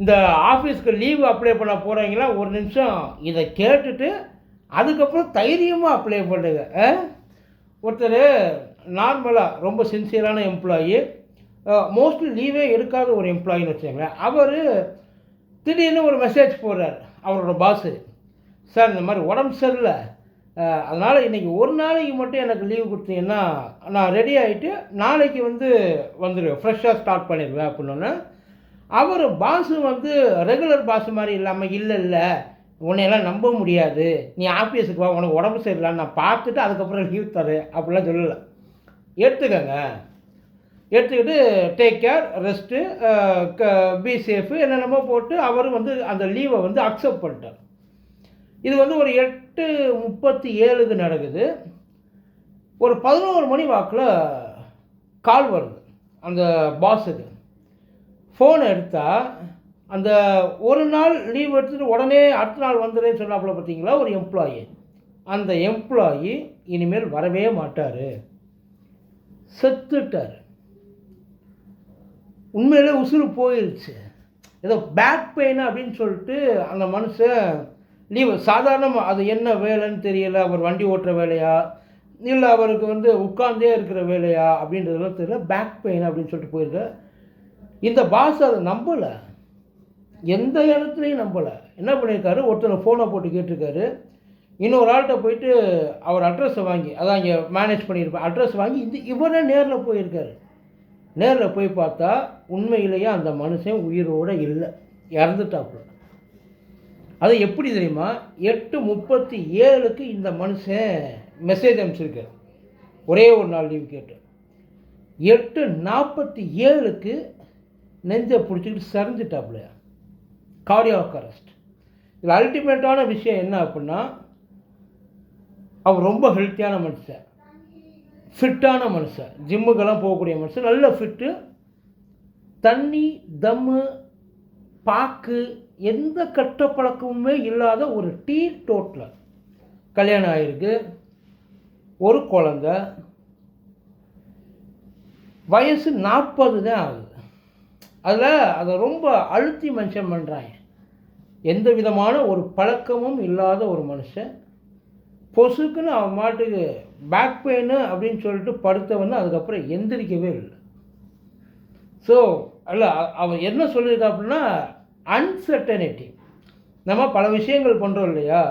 இந்த ஆஃபீஸ்க்கு leave apply பண்ண போகிறீங்களா ஒரு நிமிஷம். இதை கேட்டுட்டு அதுக்கப்புறம் தைரியமாக அப்ளை பண்ணுங்க. ஒருத்தர் நார்மலாக ரொம்ப சின்சியரான எம்ப்ளாயி மோஸ்ட்லி லீவே எடுக்காத ஒரு எம்ப்ளாயின்னு வச்சுக்கோங்களேன். அவர் திடீர்னு ஒரு மெசேஜ் போடுறார் அவரோட பாஸு சார் இந்த மாதிரி உடம்பு சரியில்லை. அதனால் இன்றைக்கி ஒரு நாளைக்கு மட்டும் எனக்கு லீவு கொடுத்தீங்கன்னா நான் ரெடி ஆகிட்டு நாளைக்கு வந்து வந்துடுவேன் ஃப்ரெஷ்ஷாக ஸ்டார்ட் பண்ணிடுவேன் அப்படின்னோன்னே அவர் பாஸு வந்து ரெகுலர் பாஸ் மாதிரி இல்லாமல் இல்லை இல்லை உன்னையெல்லாம் நம்ப முடியாது. நீ ஆஃபீஸுக்கு வா உனக்கு உடம்பு சரியில்லைன்னு நான் பார்த்துட்டு அதுக்கப்புறம் லீவ் தரேன். அப்படிலாம் சொல்லலை. எடுத்துக்கோங்க. எடுத்துக்கிட்டு டேக் கேர் ரெஸ்ட்டு க பி சேஃபு என்னென்னமோ போட்டு அவரும் வந்து அந்த லீவை வந்து அக்செப்ட் பண்ணிட்டார். இது வந்து ஒரு எட்டு முப்பத்தி ஏழுக்கு நடக்குது. ஒரு பதினோரு மணி வாக்கில் கால் வருது அந்த பாஸுக்கு ஃபோன் எடுத்தால் அந்த ஒரு நாள் லீவ் எடுத்துகிட்டு உடனே அடுத்த நாள் வந்துடுறேன்னு சொன்னாப்புல பார்த்தீங்களா ஒரு எம்ப்ளாயி அந்த எம்ப்ளாயி இனிமேல் வரவே மாட்டார். செத்துட்டார். உண்மையிலே உசுறு போயிடுச்சு ஏதோ பேக் பெயின் அப்படின்னு சொல்லிட்டு அந்த மனுஷன் லீவு சாதாரணமாக அது என்ன வேலைன்னு தெரியல. அவர் வண்டி ஓட்டுற வேலையா? இல்லை அவருக்கு வந்து உட்கார்ந்தே இருக்கிற வேலையா? அப்படின்றதெல்லாம் தெரியல. பேக் பெயின் அப்படின்னு சொல்லிட்டு போயிருக்க. இந்த பாஸ் அதை நம்பலை. எந்த இடத்துலையும் நம்பலை. என்ன பண்ணியிருக்காரு ஒருத்தனை ஃபோனை போட்டு கேட்டிருக்காரு. இன்னொரு ஆள்கிட்ட போயிட்டு அவர் அட்ரஸை வாங்கி அதான் இங்கே மேனேஜ் பண்ணியிருப்பேன் அட்ரஸ் வாங்கி இந்த இவரே நேரில் போயிருக்காரு. நேரில் போய் பார்த்தா உண்மையிலேயே அந்த மனுஷன் உயிரோடு இல்லை. இறந்துட்டாப்புல. அது எப்படி தெரியுமா? எட்டு முப்பத்தி ஏழுக்கு இந்த மனுஷன் மெசேஜ் அனுப்பிச்சிருக்காரு. ஒரே ஒரு நாள் லீவ் கேட்டு. எட்டு நாற்பத்தி ஏழுக்கு நெஞ்சை பிடிச்சிக்கிட்டு சரிஞ்சிட்டாப்புல கார்டியாக் அரெஸ்ட் இதில் அல்டிமேட்டான விஷயம் என்ன அப்படின்னா அவர் ரொம்ப ஹெல்த்தியான மனுஷன். ஃபிட்டான மனுஷன். ஜிம்முக்கெல்லாம் போகக்கூடிய மனுஷன். நல்ல ஃபிட்டு தண்ணி தம்மு பாக்கு எந்த கெட்ட பழக்கமுமே இல்லாத ஒரு டீ டோட்டில் கல்யாணம் ஆகிருக்கு ஒரு குழந்த. வயசு நாற்பது தான் ஆகுது. அதில் அதை ரொம்ப அழுத்தி மென்ஷன் பண்ணுறாங்க எந்த விதமான ஒரு பழக்கமும் இல்லாத ஒரு மனுஷன் பொசுக்குன்னு அவன் மாட்டுக்கு பேக் பெயின் அப்படின்னு சொல்லிட்டு படுத்தவன் அதுக்கப்புறம் எந்திரிக்கவே இல்லை. ஸோ அல்ல அவன் என்ன சொல்லியிருக்கா அப்படின்னா அன்சர்டனிட்டி நம்ம பல விஷயங்கள் பண்ணுறோம் இல்லையா?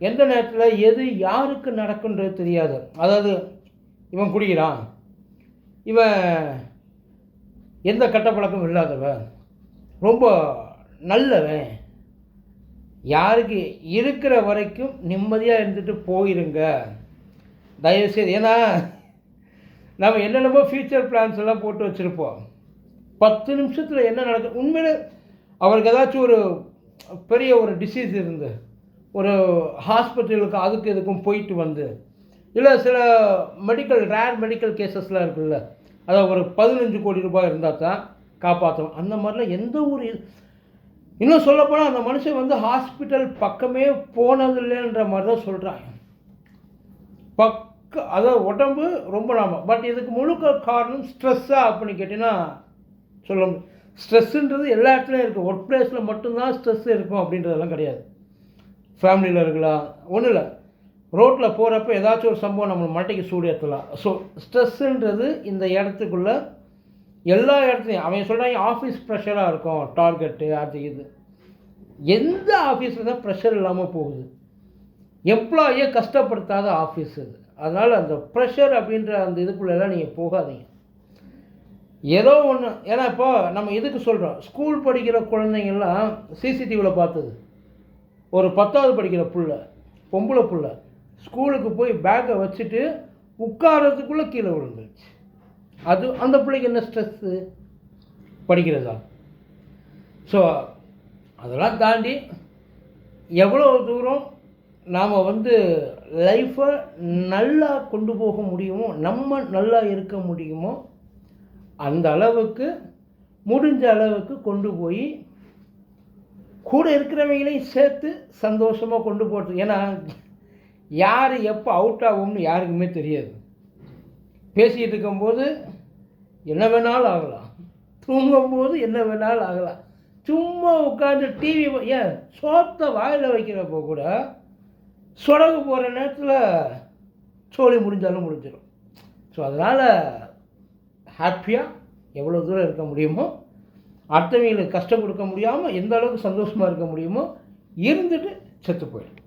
எந்த நேரத்தில் எது யாருக்கு நடக்குன்றது தெரியாது. அதாவது இவன் குடிக்கிறான். இவன் எந்த கெட்ட பழக்கமும் இல்லாதவன் ரொம்ப நல்லவன். யாருக்கு இருக்கிற வரைக்கும் நிம்மதியாக இருந்துட்டு போயிருங்க. தயவுசெய்து ஏன்னா நம்ம என்னென்னமோ ஃபியூச்சர் பிளான்ஸ் எல்லாம் போட்டு வச்சுருப்போம். பத்து நிமிஷத்தில் என்ன நடக்கும் உண்மையிலே அவருக்கு ஏதாச்சும் ஒரு பெரிய ஒரு டிசீஸ் இருந்து ஒரு ஹாஸ்பிட்டலுக்கு அதுக்கு இதுக்கும் போயிட்டு வந்து இல்லை சில மெடிக்கல் ரேர் மெடிக்கல் கேசஸ்லாம் இருக்குல்ல அதாவது ஒரு பதினஞ்சு கோடி ரூபாய் இருந்தால் தான் காப்பாற்றணும் அந்த மாதிரிலாம் எந்த ஒரு இது- இன்னும் சொல்லப்போனால் அந்த மனுஷன் வந்து ஹாஸ்பிட்டல் பக்கமே போனதில்லைன்ற மாதிரி தான் சொல்கிறாங்க பக்க அதாவது உடம்பு ரொம்ப நாம. பட் இதுக்கு முழுக்க காரணம் ஸ்ட்ரெஸ்ஸாக அப்படின்னு கேட்டிங்கன்னா சொல்ல முடியும். ஸ்ட்ரெஸ்ஸுன்றது எல்லா இடத்துலையும் இருக்குது ஒர்க் பிளேஸில் மட்டும்தான் ஸ்ட்ரெஸ் இருக்கும் அப்படின்றதெல்லாம் கிடையாது. ஃபேமிலியில் இருக்கலாம். ஒன்றும் இல்லை. ரோட்டில் போகிறப்ப ஏதாச்சும் ஒரு சம்பவம் நம்மளை மட்டைக்கு சூடு ஏற்றலாம் ஸோ ஸ்ட்ரெஸ்ஸுன்றது இந்த இடத்துக்குள்ளே எல்லா இடத்துலையும் அவன் சொல்கிறாங்க ஆஃபீஸ் ப்ரெஷராக இருக்கும் டார்கெட்டு அது இது. எந்த ஆஃபீஸில் தான் ப்ரெஷர் இல்லாமல் போகுது. எம்ப்ளாயே கஷ்டப்படுத்தாத ஆஃபீஸ் இது அதனால் அந்த ப்ரெஷர் அப்படின்ற அந்த இதுக்குள்ளெல்லாம் நீங்கள் போகாதீங்க. ஏதோ ஒன்று ஏன்னா இப்போ நம்ம இதுக்கு சொல்கிறோம் ஸ்கூல் படிக்கிற குழந்தைங்கள்லாம் சிசிடிவியில் பார்த்தது. ஒரு பத்தாவது படிக்கிற புள்ள பொம்பளை புள்ள. ஸ்கூலுக்கு போய் பேக்கை வச்சுட்டு உட்காரத்துக்குள்ளே கீழே விழுந்துருச்சு. அது அந்த பிள்ளைக்கு என்ன ஸ்ட்ரெஸ்ஸு படிக்கிறதா? ஸோ அதெல்லாம் தாண்டி எவ்வளோ தூரம் நாம் வந்து லைஃப்பை நல்லா கொண்டு போக முடியுமோ நம்ம நல்லா இருக்க முடியுமோ அந்த அளவுக்கு முடிஞ்ச அளவுக்கு கொண்டு போய் கூட இருக்கிறவங்களையும் சேர்த்து சந்தோஷமாக கொண்டு போட்டு ஏன்னா யார் எப்போ அவுட் ஆகும்னு யாருக்குமே தெரியாது. பேசிகிட்டு இருக்கும்போது என்ன வேணாலும் ஆகலாம். தூங்கும்போது என்ன வேணாலும் ஆகலாம். சும்மா உட்காந்து டிவி ஏன் சோத்தை வாயில் வைக்கிறப்போ கூட சொடகு போகிற நேரத்தில் சோழி முடிஞ்சாலும் முடிஞ்சிடும். ஸோ அதனால் ஹாப்பியாக எவ்வளோ தூரம் இருக்க முடியுமோ அடுத்தவங்களுக்கு கஷ்டம் கொடுக்க முடியாமல் எந்த அளவுக்கு சந்தோஷமாக இருக்க முடியுமோ இருந்துட்டு செத்து போயிடும்.